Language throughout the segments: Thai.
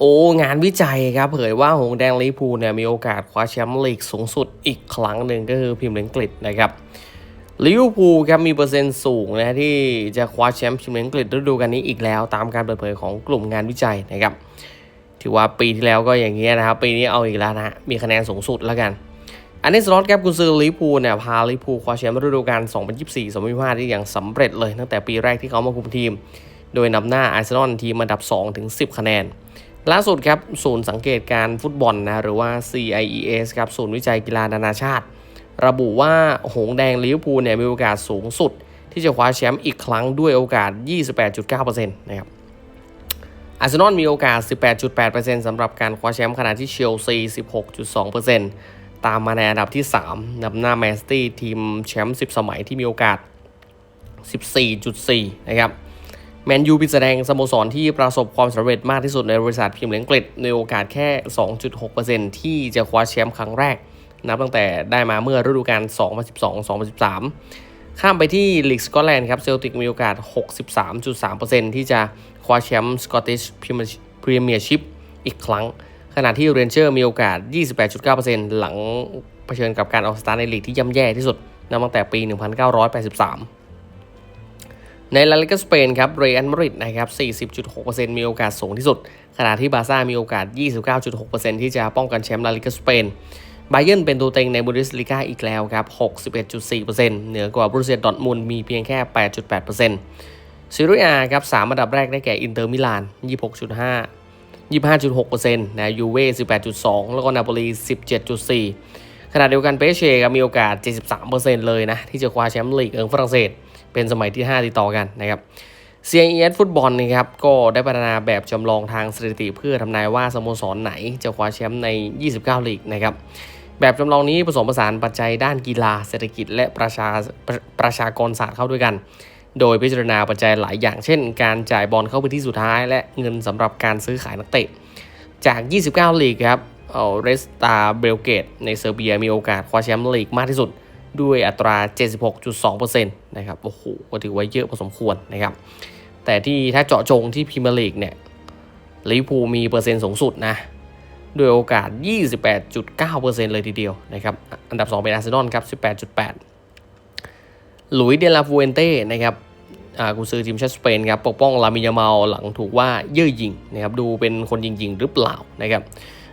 โอ้งานวิจัยครับเผยว่าหงแดงลิพูเนี่ยมีโอกาสคว้าแชมป์ลีกสูงสุดอีกครั้งหนึ่งก็คือพรีเมียร์ลีกอังกฤษนะครับลิเวอร์พูลครับมีเปอร์เซ็นต์สูงนะที่จะคว้าแชมป์พรีเมียร์ลีกอังกฤษฤดูกาลนี้อีกแล้ว ตามการเปิดเผยของกลุ่มงานวิจัยนะครับถือว่าปีที่แล้วก็อย่างเงี้ยนะครับ ปีนี้เอาอีกแล้วนะมีคะแนนสูงสุดแล้วกัน อันนี้สล็อตครับกุนซือลิพูเนี่ยพาลิพูคว้าแชมป์ฤดูกาล 2024-2025 ได้อย่างสำเร็จเลยตั้งแต่ปีแรกที่เขามาคุมทีม โดยนำหน้าอาร์เซนอลทีมอันดับ 2 ถึง 10 คะแนน ล่าสุดครับศูนย์สังเกตการฟุตบอลนะหรือว่า CIES ครับศูนย์วิจัยกีฬานานาชาติ ระบุว่าหงแดงลิเวอร์พูลเนี่ยมีโอกาสสูงสุด ที่จะคว้าแชมป์อีกครั้งด้วยโอกาส 28.9%นะครับอาร์เซนอลมีโอกาส 18.8%สำหรับการคว้าแชมป์ขณะที่เชลซี 16.2%ตามมาในอันดับที่ 3นำหน้าแมนซิตี้ทีมแชมป์10 สมัยที่มีโอกาส 14.4 นะครับ แมนยูเป็นแสดงสโมสรที่ประสบความสำเร็จมากที่สุดในบริษัทพรีเมียร์ลีกอังกฤษในโอกาสแค่ 2.6%ที่จะคว้าแชมป์ครั้งแรก นับตั้งแต่ได้มาเมื่อฤดูกาล 2012-2013 ข้ามไปที่ลีกสกอตแลนด์ครับเซลติกมีโอกาส 63.3%ที่จะคว้าแชมป์สกอตติชพรีเมียร์ชิพอีกครั้ง ขณะที่เรนเจอร์มีโอกาส 28.9%หลังเผชิญกับการออกสตาร์ในลีกที่ย่ำแย่ที่สุดนับตั้งแต่ปี 1983 ในลาลิกาสเปนครับเรอัลมาดริดนะครับ 40.6%มีโอกาสสูงที่สุด ขณะที่บาซ่ามีโอกาส 29.6%ที่จะป้องกันแชมป์ลาลิกาสเปนไบเยนเป็นตัวเต็งในบูริสลิกาอีกแล้วครับ 61.4%เหนือกว่าบรูเซียดอทมุนมีเพียงแค่ 8.8%ซีเรียครับ3อันดับแรกได้แก่อินเตอร์มิลาน 26.5 25.6%นะยูเว่18.2 แล้วก็นาโปลี 17.4 ขณะเดียวกันเปเช่ครับมีโอกาส 73%เลยนะที่จะคว้าแชมป์ลีกเอิงฝรั่งเศส เป็นสมัยที่ 5 ติดต่อกันนะครับ CIES ฟุตบอลนะครับก็ได้พัฒนาแบบจำลองทางสถิติเพื่อทำนายว่าสโมสรไหนจะคว้าแชมป์ใน 29 ลีกนะครับแบบจำลองนี้ผสมผสานปัจจัยด้านกีฬาเศรษฐกิจ และประชาประประชากรศาสตร์เข้าด้วยกัน โดยพิจารณาปัจจัยหลายอย่างเช่น การจ่ายบอลเข้าไปที่สุดท้าย และเงินสำหรับการซื้อขายนักเตะ จาก 29 ลีกครับเอเรสตาเบลเกตในเซอร์เบียมีโอกาสคว้าแชมป์ลีกมากที่สุด ด้วยอัตรา 76.2%นะครับ โอ้โห ก็ถือว่าเยอะพอสมควรนะครับ แต่ที่ถ้าเจาะจงที่พรีเมียร์ลีกเนี่ยลิเวอร์พูลมีเปอร์เซ็นต์สูงสุดนะ ด้วยโอกาส 28.9%เลยทีเดียวนะครับ อันดับ 2 เป็นอาร์เซนอลครับ 18.8 หลุยส์เดลาฟูเอนเต้นะครับอ่ากุซือทีมชาติสเปนครับ ปกป้องลามิยาเมาหลังถูกว่าเย่อหยิ่งนะครับ ดูเป็นคนยิงๆหรือเปล่านะครับ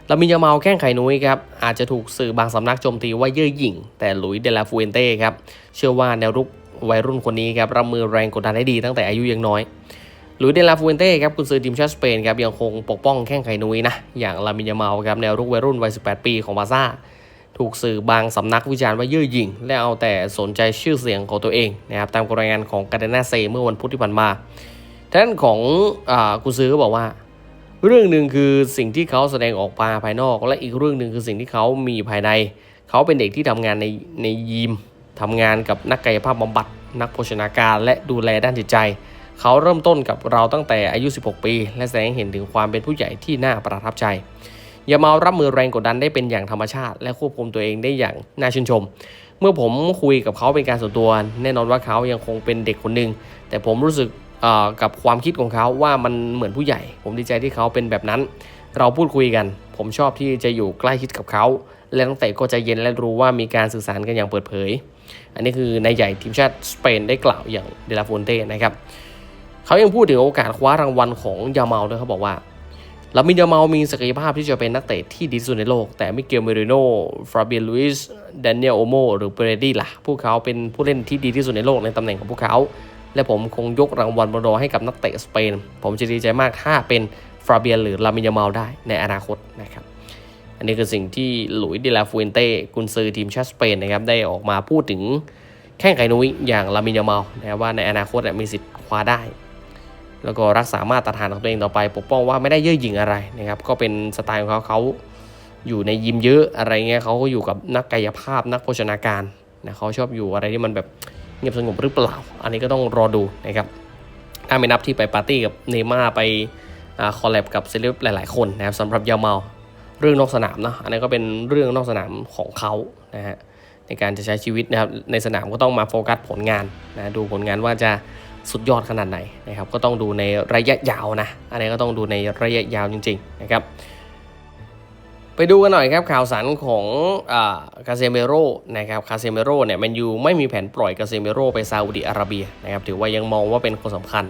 ลามินยาเมาแข้งไข่นุ้ยครับอาจจะถูกสื่อบางสำนักโจมตีว่าเย่อหยิ่ง แต่หลุยเดลาฟูเอนเต้ครับเชื่อว่าแนวรุกวัยรุ่นคนนี้ครับรับมือแรงกดดันได้ดีตั้งแต่อายุยังน้อยหลุยเดลาฟูเอนเต้ครับกุนซือทีมชาติสเปนครับยังคงปกป้องแข้งไข่นุ้ยนะอย่างลามินยาเมาครับแนวรุกวัยรุ่นวัย 18 ปีของบาซ่าถูกสื่อบางสำนักวิจารณ์ว่าเย่อหยิ่ง และเอาแต่สนใจชื่อเสียงของตัวเองนะครับตามรายงานของกาเดนาเซเมื่อวันพุธที่ผ่านมาท่านของอกุนซือก็บอกว่า เรื่องหนึ่งคือสิ่งที่เขาแสดงออกมาภายนอก และอีกเรื่องหนึ่งคือสิ่งที่เขามีภายใน เขาเป็นเด็กที่ทำงานในในยิมทำงานกับนักกายภาพบำบัด นักโภชนาการและดูแลด้านจิตใจ เขาเริ่มต้นกับเราตั้งแต่อายุ 16 ปี และแสดงให้เห็นถึงความเป็นผู้ใหญ่ที่น่าประทับใจอย่ามารับมือแรงกดดันได้เป็นอย่างธรรมชาติ และควบคุมตัวเองได้อย่างน่าชื่นชม เมื่อผมคุยกับเขาเป็นการส่วนตัว แน่นอนว่าเขายังคงเป็นเด็กคนหนึ่งแต่ผมรู้สึก กับความคิดของเขาว่ามันเหมือนผู้ใหญ่ ผมดีใจที่เขาเป็นแบบนั้น เราพูดคุยกัน ผมชอบที่จะอยู่ใกล้ชิดกับเขา และตั้งแต่ก็ใจเย็นและรู้ว่ามีการสื่อสารกันอย่างเปิดเผย อันนี้คือนายใหญ่ทีมชาติสเปนได้กล่าวอย่างเดลาฟูนเต้นะครับเขายังพูดถึงโอกาสคว้ารางวัลของยาเมาด้วยเขาบอกว่าลามินยาเมามีศักยภาพที่จะเป็นนักเตะที่ดีที่สุดในโลก แต่มิเกลเมริโนฟราเบียนลุยส์แดเนียลโอโมหรือเบรดี้ล่ะ พวกเขาเป็นผู้เล่นที่ดีที่สุดในโลกในตำแหน่งของพวกเขา และผมคงยกรางวัลบอลโดให้กับนักเตะสเปน ผมจะดีใจมากถ้าเป็นฟราเบียนหรือลามิยาเมาได้ในอนาคตนะครับอันนี้คือสิ่งที่หลุยส์เดลาฟูเอนเต้กุนซือทีมชาติสเปนนะครับได้ออกมาพูดถึงแข้งไก่นุ้ยอย่างลามิยาเมานะครับว่าในอนาคตเนี่ยมีสิทธิ์คว้าได้ แล้วก็รักษามาตรฐานของตัวเองต่อไป ปกป้องว่าไม่ได้เย่อหยิ่งอะไรนะครับก็เป็นสไตล์ของเขาเขาอยู่ในยิมเยอะอะไรเงี้ยเขาก็อยู่กับนักกายภาพนักโภชนาการนะเขาชอบอยู่อะไรที่มันแบบ งียบสงบหรือเปล่า อันนี้ก็ต้องรอดูนะครับถ้าไม่นับที่ไปปาร์ตี้กับเนย์ม่าร์ไปคอลแลบกับเซเลบหลาย ๆ คนนะครับสำหรับยาเมาเรื่องนอกสนามนะอันนี้ก็เป็นเรื่องนอกสนามของเขานะฮะในการจะใช้ชีวิตนะครับในสนามก็ต้องมาโฟกัสผลงานนะดูผลงานว่าจะสุดยอดขนาดไหนนะครับก็ต้องดูในระยะยาวนะอันนี้ก็ต้องดูในระยะยาวจริง ๆ นะครับ ไปดูกันหน่อยครับข่าวสารของคาเซเมโรนะครับคาเซเมโรเนี่ยแมนยูไม่มีแผนปล่อยคาเซเมโรไปซาอุดิอาระเบียนะครับถือว่ายังมองว่าเป็นคนสำคัญ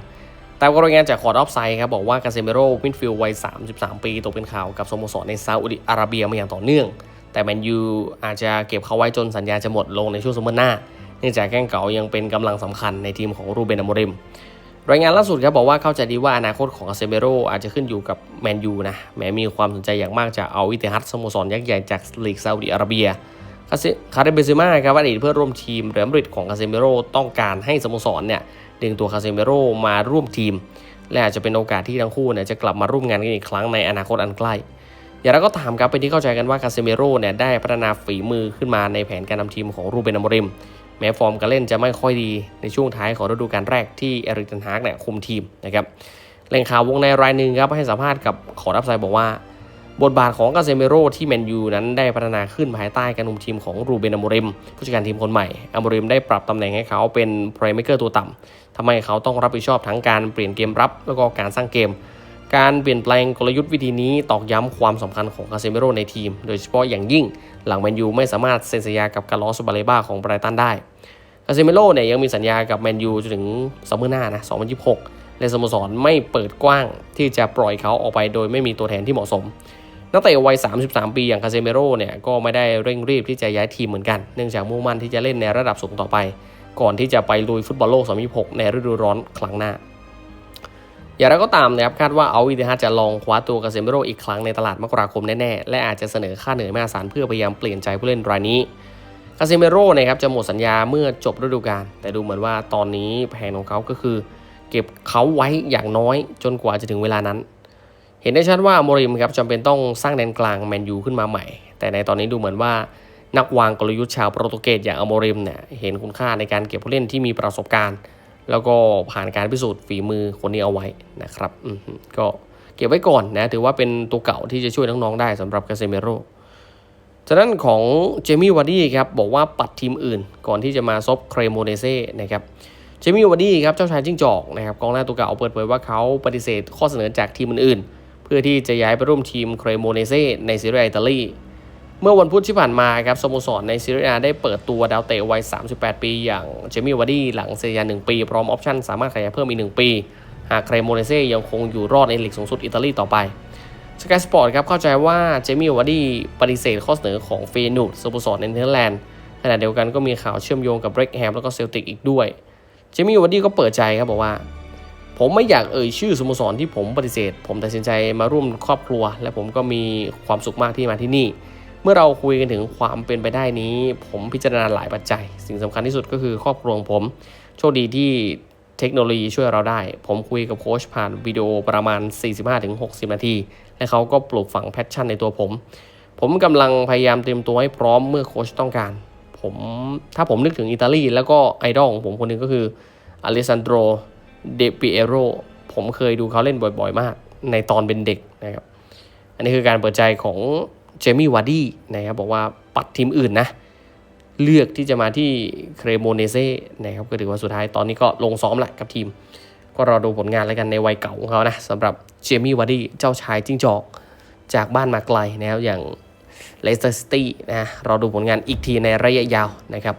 แต่รายงานจากคอร์ดออฟไซด์ครับบอกว่าคาเซเมโรมิดฟิลด์วัย 33 ปีตกเป็นข่าวกับสโมสรในซาอุดิอาระเบียมาอย่างต่อเนื่อง แต่แมนยูอาจจะเก็บเขาไว้จนสัญญาจะหมดลงในช่วงซัมเมอร์หน้า เนื่องจากแข้งเก่ายังเป็นกำลังสำคัญในทีมของรูเบนอโมริม รายงานล่าสุดครับบอกว่าเข้าใจดีว่าอนาคตของอาเซเมโรอาจจะขึ้นอยู่กับแมนยูนะแม้มีความสนใจอย่างมากจากเอาอิติฮัดสโมสรยักษ์ใหญ่จากลีกซาอุดิอาระเบียคาร์เบเซมาครับอดีตเพื่อนร่วมทีมเรอัลมาดริดของคาเซเมโรต้องการให้สโมสรเนี่ยดึงตัวคาเซเมโรมาร่วมทีม และอาจจะเป็นโอกาสที่ทั้งคู่เนี่ยจะกลับมาร่วมงานกันอีกครั้งในอนาคตอันใกล้ อย่างไรก็ตามครับเป็นที่เข้าใจกันว่าคาเซเมโรเนี่ยได้พัฒนาฝีมือขึ้นมาในแผนการนำทีมของรูเบนอมริม แม้ฟอร์มการเล่นจะไม่ค่อยดีในช่วงท้ายของฤดูกาลแรกที่เอริกเทนฮากเนี่ยคุมทีมนะครับแหล่งข่าววงในรายหนึ่งครับให้สัมภาษณ์กับขอรับไซบอกว่า บทบาทของกาเซเมโรที่แมนยูนั้นได้พัฒนาขึ้นภายใต้การคุมทีมของรูเบนอโมริม ผู้จัดการทีมคนใหม่อโมริมได้ปรับตำแหน่งให้เขาเป็นเพลย์เมเกอร์ตัวต่ำทำให้เขาต้องรับผิดชอบทั้งการเปลี่ยนเกมรับแล้วก็การสร้างเกม การเปลี่ยนแปลงกลยุทธ์วิธีนี้ตอกย้ำความสำคัญของคาเซเมโรในทีม โดยเฉพาะอย่างยิ่งหลังแมนยูไม่สามารถเซ็นสัญญากับกาลอสบาเลบ้าของไบรตันได้ คาเซเมโรเนี่ยยังมีสัญญากับแมนยูจนถึงซัมเมอร์หน้านะ 2026 และสโมสรไม่เปิดกว้างที่จะปล่อยเขาออกไปโดยไม่มีตัวแทนที่เหมาะสม นักเตะวัย 33 ปีอย่างคาเซเมโรเนี่ยก็ไม่ได้เร่งรีบที่จะย้ายทีมเหมือนกัน เนื่องจากมุ่งมั่นที่จะเล่นในระดับสูงต่อไป ก่อนที่จะไปลุยฟุตบอลโลก 2026 ในฤดูร้อนครั้งหน้า อย่างไรก็ตามนะครับคาดว่าเอาอิติฮัดจะลองคว้าตัวคาเซเมโรอีกครั้งในตลาดมกราคมแน่ๆ และอาจจะเสนอค่าเหนื่อยมหาศาลเพื่อพยายามเปลี่ยนใจผู้เล่นรายนี้คาเซิเมโรนะครับจะหมดสัญญาเมื่อจบฤดูกาลแต่ดูเหมือนว่าตอนนี้แผนของเขาก็คือ เก็บเขาไว้อย่างน้อยจนกว่าจะถึงเวลานั้น เห็นได้ชัดว่าโมริมครับจำเป็นต้องสร้างแดนกลางแมนยูขึ้นมาใหม่ แต่ในตอนนี้ดูเหมือนว่านักวางกลยุทธ์ชาวโปรตุเกสอย่างอโมริมเนี่ยเห็นคุณค่าในการเก็บผู้เล่นที่มีประสบการณ์ แล้วก็ผ่านการพิสูจน์ฝีมือคนนี้เอาไว้นะครับก็เก็บไว้ก่อนนะถือว่าเป็นตัวเก่าที่จะช่วยน้องๆได้สำหรับคาเซเมโรจากนั้นของเจมี่วาร์ดี้ครับบอกว่าปัดทีมอื่น ก่อนที่จะมาซบเครโมเนเซ่นะครับเจมี่วาร์ดี้ครับเจ้าชายจิ้งจอกนะครับกองหน้าตัวเก่าเปิดเผยว่าเขาปฏิเสธข้อเสนอจากทีมอื่นๆ เพื่อที่จะย้ายไปร่วมทีมเครโมเนเซ่ในซีเรียอิตาลี เมื่อวันพุธที่ผ่านมาครับสโมสรในซีเรียได้เปิดตัวดาวเตะวัย 38 ปี อย่างเจมี่วาร์ดี้หลังเซีย1 ปี พร้อมออปชั่นสามารถขยายเพิ่มอีก 1 ปี หากเครโมเนเซ่ยังคงอยู่รอดในลีกสูงสุดอิตาลีต่อไปสกายสปอร์ตครับเข้าใจว่าเจมี่วาร์ดี้ปฏิเสธข้อเสนอของเฟนูดสโมสรในเนเธอร์แลนด์ขณะเดียวกันก็มีข่าวเชื่อมโยงกับเบรกแฮมแล้วก็เซลติกอีกด้วยเจมี่วาร์ดี้ก็เปิดใจครับบอกว่า ผมไม่อยากเอ่ยชื่อสโมสรที่ผมปฏิเสธ ผมตัดสินใจมาร่วมครอบครัว และผมก็มีความสุขมากที่มาที่นี่ เมื่อเราคุยกันถึงความเป็นไปได้นี้ ผมพิจารณาหลายปัจจัย สิ่งสำคัญที่สุดก็คือครอบครัวของผม โชคดีที่เทคโนโลยีช่วยเราได้ ผมคุยกับโค้ชผ่านวิดีโอประมาณ 45-60 นาที และเขาก็ปลูกฝังแพชชั่นในตัวผม ผมกำลังพยายามเตรียมตัวให้พร้อมเมื่อโค้ชต้องการ ผมถ้าผมนึกถึงอิตาลีแล้วก็ไอดอลของผมคนหนึงก็คืออเลสซันโดรเดปิเอโรผมเคยดูเขาเล่นบ่อยๆ มาก ในตอนเป็นเด็กนะครับ อันนี้คือการเปิดใจของ มี่วาร์ดี้นะครับบอกว่าปัดทีมอื่นนะเลือกที่จะมาที่เครโมเนเซ่นะครับก็ถือว่าสุดท้ายตอนนี้ก็ลงซ้อมแหละกับทีม ก็รอดูผลงานแล้วกันในวัยเก่าของเขานะสำหรับเจมี่วาร์ดี้เจ้าชายจิ้งจอกจากบ้านมาไกลนะครับอย่างเลสเตอร์ซิตี้นะรอดูผลงานอีกทีในระยะยาวนะครับ